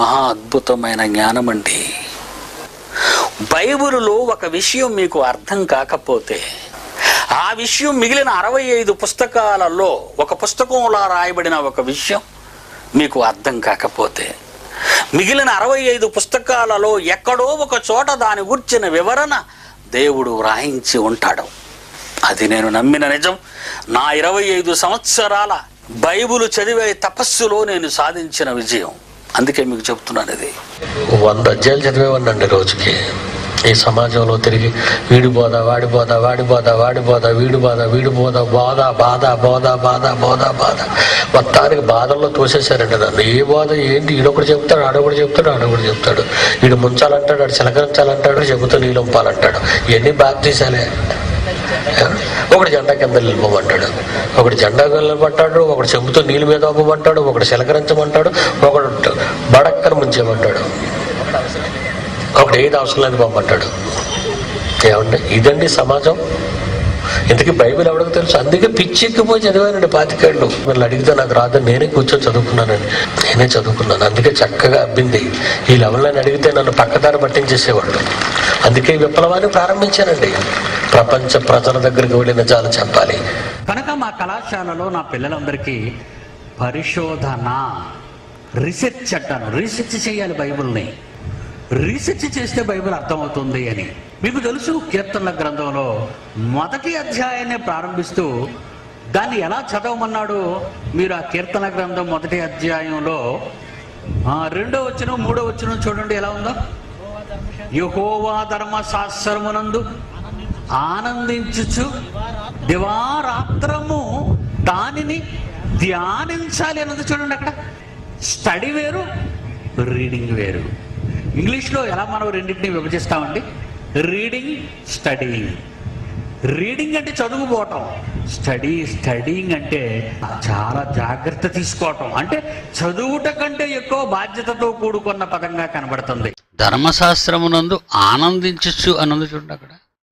మహా అద్భుతమైన జ్ఞానం అండి బైబిలులో ఒక విషయం మీకు అర్థం కాకపోతే ఆ విషయం మిగిలిన అరవై ఐదు పుస్తకాలలో ఒక పుస్తకంలో రాయబడిన ఒక విషయం మీకు అర్థం కాకపోతే మిగిలిన అరవై ఐదు పుస్తకాలలో ఎక్కడో ఒక చోట దాని గుర్చిన వివరణ దేవుడు వ్రాయించి ఉంటాడు. అది నేను నమ్మిన నిజం. నా ఇరవై ఐదు సంవత్సరాల బైబులు చదివే తపస్సులో నేను సాధించిన విజయం. అందుకే మీకు చెప్తున్నాను ఇది. వంద అధ్యాయులు చదివేవాడినండి రోజుకి. ఈ సమాజంలో తిరిగి వీడి బోధ వాడి బోధ వాడి బోధ వాడి బోధ వీడి బోధ వీడి బోధ బోధ బాధ బోధ బాధ బోధ బాధ. మొత్తానికి బాధల్లో తోసేశారండి నన్ను. ఏ బోధ ఏంటి? ఈడొకటి చెప్తాడు ఆడొకటి చెప్తాడు ఆడొకటి చెప్తాడు. వీడు ముంచాలంటాడు ఆడు చిలకరించాలంటాడు చెబుతూ నీళ్ళంపాలంటాడు ఇవన్నీ బాప్తీసాలే ఒకటి జెండా కింద నిలబమంటాడు ఒకటి జెండా నిలబట్టాడు ఒకటి చెంబుతో నీళ్ళ మీద ఒప్పమంటాడు ఒకటి చిలకరించమంటాడు ఒకడు బడక్కన ఒకటి ఏది అవసరం లేదు పంపంటాడు ఏమంటే ఇదండి సమాజం. ఇంతకీ బైబిల్ ఎవడకు తెలుసు? అందుకే పిచ్చెక్కిపోయి చదివానండి పాతికేళ్ళు. వీళ్ళు అడిగితే నాకు రాదని నేనే కూర్చొని చదువుకున్నానండి. నేనే చదువుకున్నాను. అందుకే చక్కగా అబ్బింది. ఈ లెవెల్ని అడిగితే నన్ను పక్కదారి పట్టించేసేవాళ్ళు. అందుకే విప్లవాన్ని ప్రారంభించానండి. ప్రపంచ ప్రజల దగ్గరికి వెళ్ళి నిజాలు చెప్పాలి. కనుక మా కళాశాలలో నా పిల్లలందరికీ పరిశోధన రీసెర్చ్ అంటాను. రీసెర్చ్ చేయాలి బైబిల్ని. రీసెర్చ్ చేస్తే బైబిల్ అర్థమవుతుంది అని. మీకు తెలుసు కీర్తనల గ్రంథంలో మొదటి అధ్యాయాన్ని ప్రారంభిస్తూ దాన్ని ఎలా చదవమన్నాడు? మీరు ఆ కీర్తన గ్రంథం మొదటి అధ్యాయంలో ఆ, రెండో వచ్చిన మూడో వచ్చిన చూడండి ఎలా ఉందో. యహోవా ధర్మశాస్త్రమునందు ఆనందించుచు దివారాత్రము దానిని ధ్యానించాలి అన్నది చూడండి అక్కడ. స్టడీ వేరు రీడింగ్ వేరు. ఇంగ్లీష్లో ఎలా మనం రెండింటిని విభజిస్తామండి? Reading studying. రీడింగ్ అంటే చదువుకోవటం. స్టడీ స్టడీయింగ్ అంటే చాలా జాగ్రత్త తీసుకోవటం. అంటే చదువుట కంటే ఎక్కువ బాధ్యతతో కూడుకున్న పదంగా కనబడుతుంది. ధర్మశాస్త్రమునందు ఆనందించచ్చు అన్నది చూడండి అక్కడ.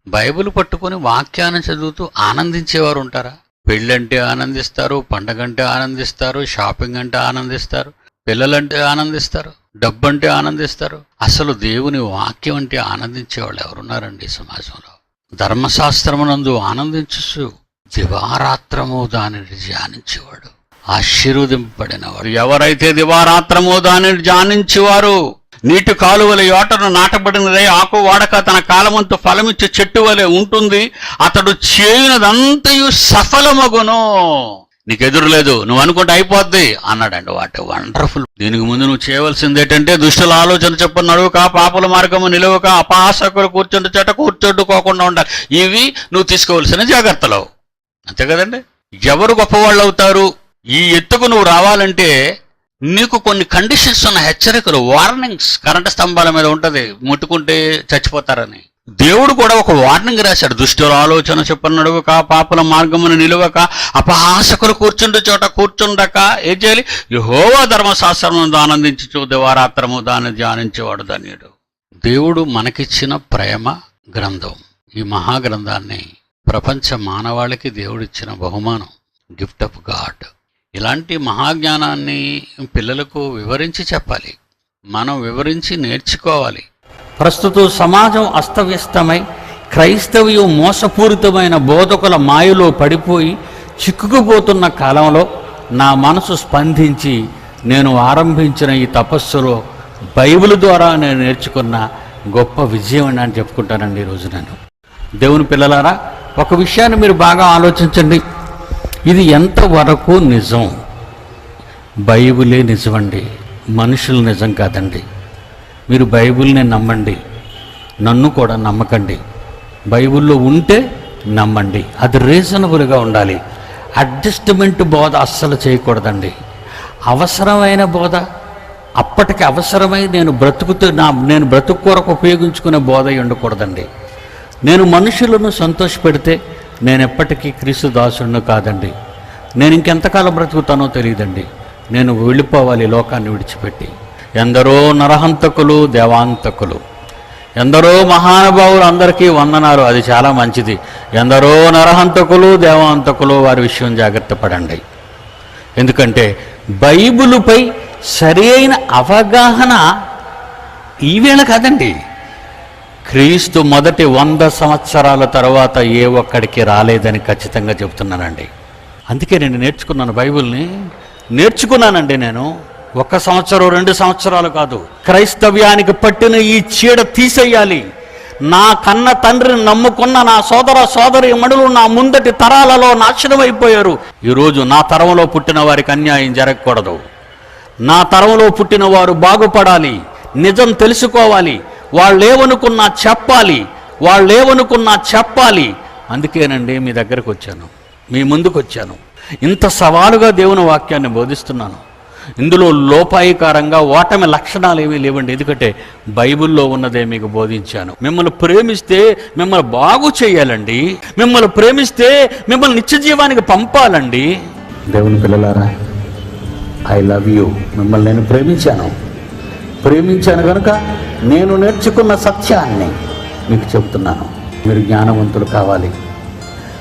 బైబిల్ పట్టుకొని వాక్యాన్ని చదువుతూ ఆనందించేవారు ఉంటారా? పెళ్ళంటే ఆనందిస్తారు పండగంటే ఆనందిస్తారు షాపింగ్ అంటే ఆనందిస్తారు. పిల్లలంటే ఆనందిస్తారు డబ్బంటే ఆనందిస్తారు. అసలు దేవుని వాక్యం అంటే ఆనందించేవాళ్ళు ఎవరున్నారండి సమాజంలో? ధర్మశాస్త్రమునందు ఆనందించు దివారాత్రము దానిని ధ్యానించేవాడు. ఆశీర్వదింపబడినవాడు. ఎవరైతే దివారాత్రము దానిని ధ్యానించేవారు నీటి కాలువల యోటను నాటబడినదే ఆకు వాడక తన కాలమంతు ఫలమిచ్చే చెట్టు వలె ఉంటుంది. అతడు చేయునదంతయు సఫలమగును. నీకు ఎదురు లేదు. నువ్వు అనుకుంటే అయిపోద్ది. అన్నాడండి వాటి వండర్ఫుల్ దీనికి ముందు నువ్వు చేయవలసింది ఏంటంటే దుష్టుల ఆలోచన చెప్పు నడువుక పాపుల మార్గము నిలువక అపాసకులు కూర్చుంటే చెట కూర్చోట్టుకోకుండా ఉండాలి. ఇవి నువ్వు తీసుకోవలసిన జాగ్రత్తలు. అంతే కదండి? ఎవరు గొప్పవాళ్ళు అవుతారు? ఈ ఎత్తుకు నువ్వు రావాలంటే నీకు కొన్ని కండిషన్స్ ఉన్న హెచ్చరికలు వార్నింగ్స్ కరెంటు స్తంభాల మీద ఉంటుంది. ముట్టుకుంటే చచ్చిపోతారని. దేవుడు కూడా ఒక వార్నింగ్ రాశాడు. దుష్టుల ఆలోచన చెప్పని నడువక పాపుల మార్గమును నిలువక అపహాసకులు కూర్చుండు చోట కూర్చుండక ఏం చేయాలి? యహోవా ధర్మశాస్త్రం ఆనందించు వారాత్రము దాన్ని ధ్యానించేవాడు ధన్యుడు. దేవుడు మనకిచ్చిన ప్రేమ గ్రంథం. ఈ మహాగ్రంథాన్ని ప్రపంచ మానవాళికి దేవుడిచ్చిన బహుమానం గిఫ్ట్ ఆఫ్ గాడ్. ఇలాంటి మహాజ్ఞానాన్ని పిల్లలకు వివరించి చెప్పాలి. మనం వివరించి నేర్చుకోవాలి. ప్రస్తుతం సమాజం అస్తవ్యస్తమై క్రైస్తవ్యం మోసపూరితమైన బోధకుల మాయలో పడిపోయి చిక్కుకుపోతున్న కాలంలో నా మనసు స్పందించి నేను ఆరంభించిన ఈ తపస్సులో బైబిల్ ద్వారా నేను నేర్చుకున్న గొప్ప విజయం అని చెప్పుకుంటానండి ఈరోజు నేను. దేవుని పిల్లలారా ఒక విషయాన్ని మీరు బాగా ఆలోచించండి. ఇది ఎంతవరకు నిజం? బైబిలే నిజమండి మనుషులు నిజం కాదండి. మీరు బైబిల్ని నమ్మండి. నన్ను కూడా నమ్మకండి. బైబిల్లో ఉంటే నమ్మండి. అది రీజనబుల్గా ఉండాలి. అడ్జస్ట్మెంట్ బోధ అస్సలు చేయకూడదండి. అవసరమైన బోధ అప్పటికి అవసరమై నేను బ్రతుకుతూ నా నేను బ్రతుకు కొరకు ఉపయోగించుకునే బోధ ఉండకూడదండి. నేను మనుషులను సంతోషపెడితే నేను ఎప్పటికీ క్రీస్తు దాసుడిని కాదండి. నేను ఇంకెంతకాలం బ్రతుకుతానో తెలియదండి. నేను వెళ్ళిపోవాలి లోకాన్ని విడిచిపెట్టి. ఎందరో నరహంతకులు దేవాంతకులు. ఎందరో మహానుభావులు అందరికీ వందనాలు. అది చాలా మంచిది. ఎందరో నరహంతకులు దేవాంతకులు వారి విషయం జాగ్రత్త పడండి. ఎందుకంటే బైబిలుపై సరి అయిన అవగాహన ఈవేళ కాదండి. క్రీస్తు మొదటి వంద సంవత్సరాల తర్వాత ఏ ఒక్కడికి రాలేదని ఖచ్చితంగా చెబుతున్నానండి. అందుకే నేను నేర్చుకున్నాను బైబిల్ని. నేర్చుకున్నానండి నేను. ఒక సంవత్సరం రెండు సంవత్సరాలు కాదు. క్రైస్తవ్యానికి పట్టిన ఈ చీడ తీసేయాలి. నా కన్న తండ్రిని నమ్ముకున్న నా సోదర సోదరి మణులు నా ముందటి తరాలలో నాశనం అయిపోయారు ఈరోజు నా తరంలో పుట్టిన వారికి అన్యాయం జరగకూడదు. నా తరంలో పుట్టిన వారు బాగుపడాలి. నిజం తెలుసుకోవాలి. వాళ్ళేమనుకున్నా చెప్పాలి. వాళ్ళేమనుకున్నా చెప్పాలి. అందుకేనండి మీ దగ్గరకు వచ్చాను. మీ ముందుకు వచ్చాను ఇంత సవాలుగా దేవుని వాక్యాన్ని బోధిస్తున్నాను. ఇందులో లోపాయికారంగా ఓటమి లక్షణాలు ఏమీ లేవండి. ఎందుకంటే బైబిల్లో ఉన్నదే మీకు బోధించాను. మిమ్మల్ని ప్రేమిస్తే మిమ్మల్ని బాగు చేయాలండి. మిమ్మల్ని ప్రేమిస్తే మిమ్మల్ని నిత్య జీవానికి పంపాలండి. దేవుని పిల్లలారా ఐ లవ్ యూ మిమ్మల్ని నేను ప్రేమించాను. ప్రేమించాను కనుక నేను నేర్చుకున్న సత్యాన్ని మీకు చెప్తున్నాను. మీరు జ్ఞానవంతులు కావాలి.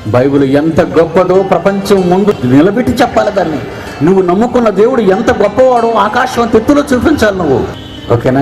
బైబిల్ ఎంత గొప్పదో ప్రపంచం ముందు నిలబెట్టి చెప్పాలి దాన్ని. నువ్వు నమ్ముకున్న దేవుడు ఎంత గొప్పవాడో ఆకాశం తెత్తులో చూపించాలి నువ్వు. ఓకేనా